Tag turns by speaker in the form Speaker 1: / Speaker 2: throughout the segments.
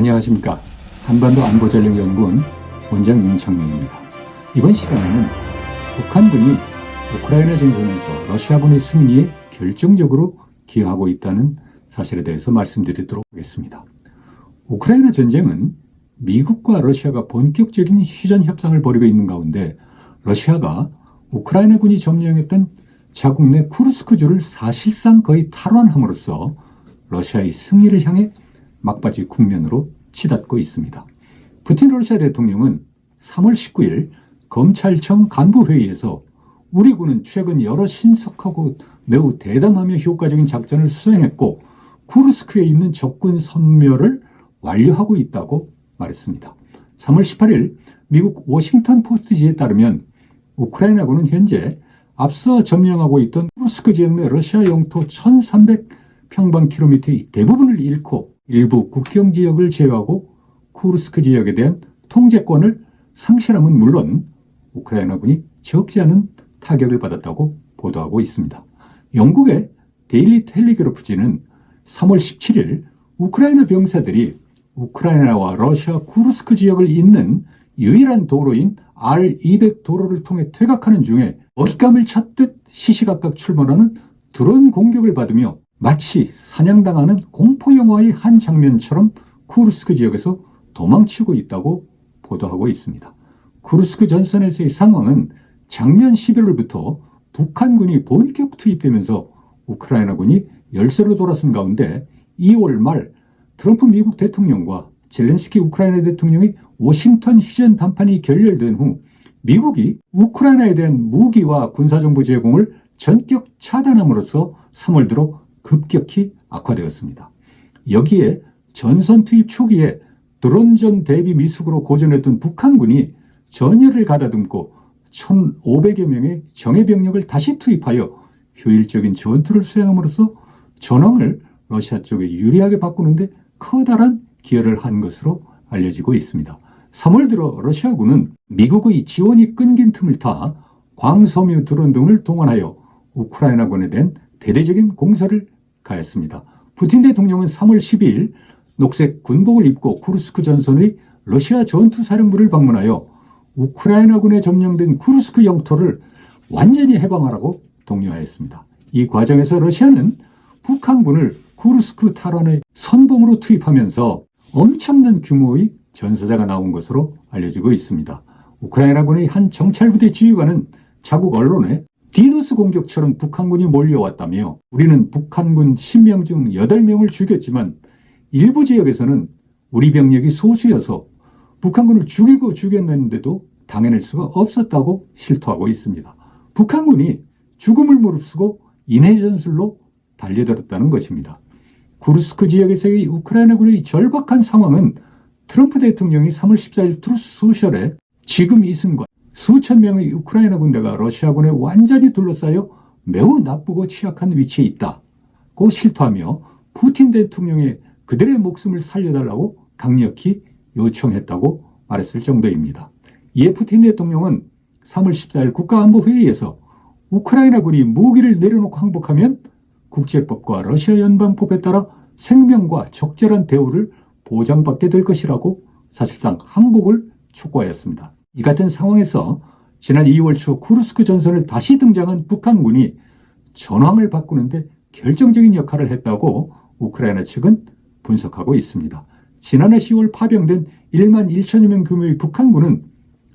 Speaker 1: 안녕하십니까. 한반도 안보전략연구원 원장 윤창명입니다. 이번 시간에는 북한군이 우크라이나 전쟁에서 러시아군의 승리에 결정적으로 기여하고 있다는 사실에 대해서 말씀드리도록 하겠습니다. 우크라이나 전쟁은 미국과 러시아가 본격적인 휴전 협상을 벌이고 있는 가운데 러시아가 우크라이나군이 점령했던 자국 내 쿠르스크주를 사실상 거의 탈환함으로써 러시아의 승리를 향해 막바지 국면으로 치닫고 있습니다. 푸틴 러시아 대통령은 3월 19일 검찰청 간부회의에서 우리 군은 최근 여러 신속하고 매우 대담하며 효과적인 작전을 수행했고 쿠르스크에 있는 적군 섬멸을 완료하고 있다고 말했습니다. 3월 18일 미국 워싱턴 포스트지에 따르면 우크라이나군은 현재 앞서 점령하고 있던 쿠르스크 지역 내 러시아 영토 1300 평방킬로미터의 대부분을 잃고 일부 국경 지역을 제외하고 쿠르스크 지역에 대한 통제권을 상실함은 물론 우크라이나군이 적지 않은 타격을 받았다고 보도하고 있습니다. 영국의 데일리 텔리그래프지는 3월 17일 우크라이나 병사들이 우크라이나와 러시아 쿠르스크 지역을 잇는 유일한 도로인 R200 도로를 통해 퇴각하는 중에 먹잇감을 찾듯 시시각각 출몰하는 드론 공격을 받으며 마치 사냥당하는 공포 영화의 한 장면처럼 쿠르스크 지역에서 도망치고 있다고 보도하고 있습니다. 쿠르스크 전선에서의 상황은 작년 11월부터 북한군이 본격 투입되면서 우크라이나군이 열세로 돌아선 가운데 2월 말 트럼프 미국 대통령과 젤렌스키 우크라이나 대통령이 워싱턴 휴전 담판이 결렬된 후 미국이 우크라이나에 대한 무기와 군사정보 제공을 전격 차단함으로써 3월 들어 급격히 악화되었습니다. 여기에 전선 투입 초기에 드론전 대비 미숙으로 고전했던 북한군이 전열을 가다듬고 1,500여 명의 정예 병력을 다시 투입하여 효율적인 전투를 수행함으로써 전황을 러시아 쪽에 유리하게 바꾸는데 커다란 기여를 한 것으로 알려지고 있습니다. 3월 들어 러시아군은 미국의 지원이 끊긴 틈을 타 광섬유 드론 등을 동원하여 우크라이나군에 대한 대대적인 공사를 가했습니다. 푸틴 대통령은 3월 12일 녹색 군복을 입고 쿠르스크 전선의 러시아 전투 사령부를 방문하여 우크라이나군에 점령된 쿠르스크 영토를 완전히 해방하라고 독려하였습니다. 이 과정에서 러시아는 북한군을 쿠르스크 탈환의 선봉으로 투입하면서 엄청난 규모의 전사자가 나온 것으로 알려지고 있습니다. 우크라이나군의 한 정찰부대 지휘관은 자국 언론에 디도스 공격처럼 북한군이 몰려왔다며 우리는 북한군 10명 중 8명을 죽였지만 일부 지역에서는 우리 병력이 소수여서 북한군을 죽이고 죽였는데도 당해낼 수가 없었다고 실토하고 있습니다. 북한군이 죽음을 무릅쓰고 인해 전술로 달려들었다는 것입니다. 구르스크 지역에서의 우크라이나군의 절박한 상황은 트럼프 대통령이 3월 14일 트루스 소셜에 지금 이 순간 수천 명의 우크라이나 군대가 러시아군에 완전히 둘러싸여 매우 나쁘고 취약한 위치에 있다고 실토하며 푸틴 대통령의 그들의 목숨을 살려달라고 강력히 요청했다고 말했을 정도입니다. 이에 푸틴 대통령은 3월 14일 국가안보회의에서 우크라이나군이 무기를 내려놓고 항복하면 국제법과 러시아 연방법에 따라 생명과 적절한 대우를 보장받게 될 것이라고 사실상 항복을 촉구하였습니다. 이 같은 상황에서 지난 2월 초 쿠르스크 전선을 다시 등장한 북한군이 전황을 바꾸는데 결정적인 역할을 했다고 우크라이나 측은 분석하고 있습니다. 지난해 10월 파병된 1만 1천여 명 규모의 북한군은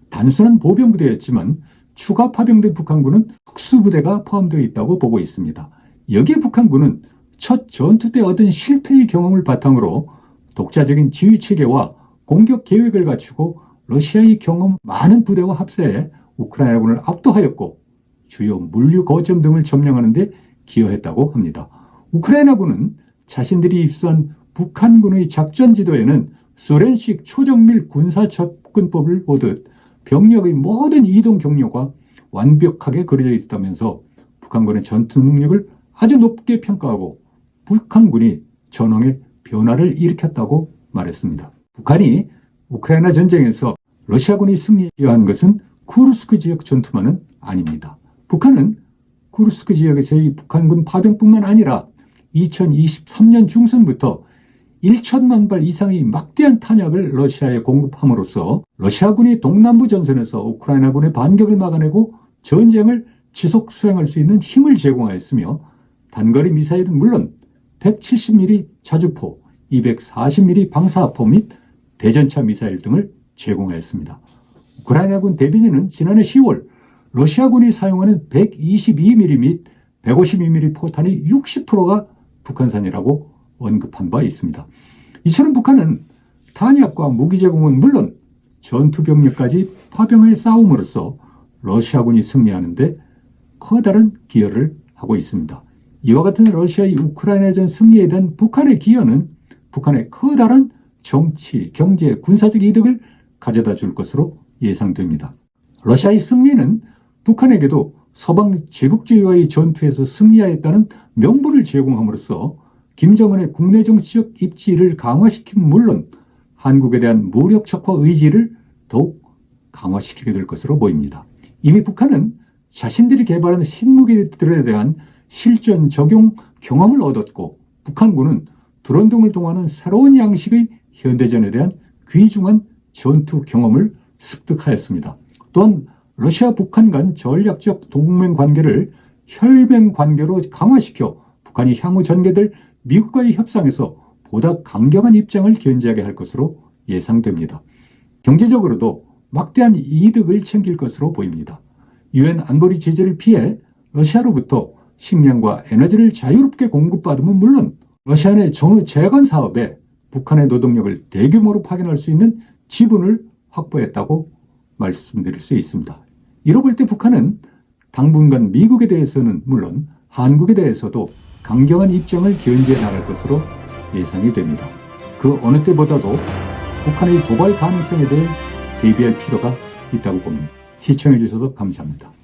Speaker 1: 단순한 보병부대였지만 추가 파병된 북한군은 특수부대가 포함되어 있다고 보고 있습니다. 여기에 북한군은 첫 전투 때 얻은 실패의 경험을 바탕으로 독자적인 지휘 체계와 공격 계획을 갖추고 러시아의 경험 많은 부대와 합세해 우크라이나군을 압도하였고 주요 물류 거점 등을 점령하는 데 기여했다고 합니다. 우크라이나군은 자신들이 입수한 북한군의 작전 지도에는 소련식 초정밀 군사 접근법을 보듯 병력의 모든 이동 경로가 완벽하게 그려져 있다면서 북한군의 전투 능력을 아주 높게 평가하고 북한군이 전황에 변화를 일으켰다고 말했습니다. 북한이 우크라이나 전쟁에서 러시아군이 승리한 것은 쿠르스크 지역 전투만은 아닙니다. 북한은 쿠르스크 지역에서의 북한군 파병뿐만 아니라 2023년 중순부터 1천만 발 이상의 막대한 탄약을 러시아에 공급함으로써 러시아군이 동남부 전선에서 우크라이나군의 반격을 막아내고 전쟁을 지속 수행할 수 있는 힘을 제공하였으며 단거리 미사일은 물론 170mm 자주포, 240mm 방사포 및 대전차 미사일 등을 제공하였습니다. 우크라이나군 대변인은 지난해 10월 러시아군이 사용하는 122mm 및 152mm 포탄의 60%가 북한산이라고 언급한 바 있습니다. 이처럼 북한은 탄약과 무기 제공은 물론 전투 병력까지 파병해 싸움으로써 러시아군이 승리하는데 커다란 기여를 하고 있습니다. 이와 같은 러시아의 우크라이나전 승리에 대한 북한의 기여는 북한의 커다란 정치, 경제, 군사적 이득을 가져다 줄 것으로 예상됩니다. 러시아의 승리는 북한에게도 서방 제국주의와의 전투에서 승리하였다는 명분을 제공함으로써 김정은의 국내 정치적 입지를 강화시킨 물론 한국에 대한 무력 척화 의지를 더욱 강화시키게 될 것으로 보입니다. 이미 북한은 자신들이 개발한 신무기들에 대한 실전 적용 경험을 얻었고 북한군은 드론 등을 통하는 새로운 양식의 현대전에 대한 귀중한 전투 경험을 습득하였습니다. 또한 러시아 북한 간 전략적 동맹 관계를 혈맹 관계로 강화시켜 북한이 향후 전개될 미국과의 협상에서 보다 강경한 입장을 견지하게 할 것으로 예상됩니다. 경제적으로도 막대한 이득을 챙길 것으로 보입니다. 유엔 안보리 제재를 피해 러시아로부터 식량과 에너지를 자유롭게 공급받으면 물론 러시아 내 정유 재건 사업에 북한의 노동력을 대규모로 파견할 수 있는 지분을 확보했다고 말씀드릴 수 있습니다. 이로 볼 때 북한은 당분간 미국에 대해서는 물론 한국에 대해서도 강경한 입장을 견지해 나갈 것으로 예상이 됩니다. 그 어느 때보다도 북한의 도발 가능성에 대해 대비할 필요가 있다고 봅니다. 시청해 주셔서 감사합니다.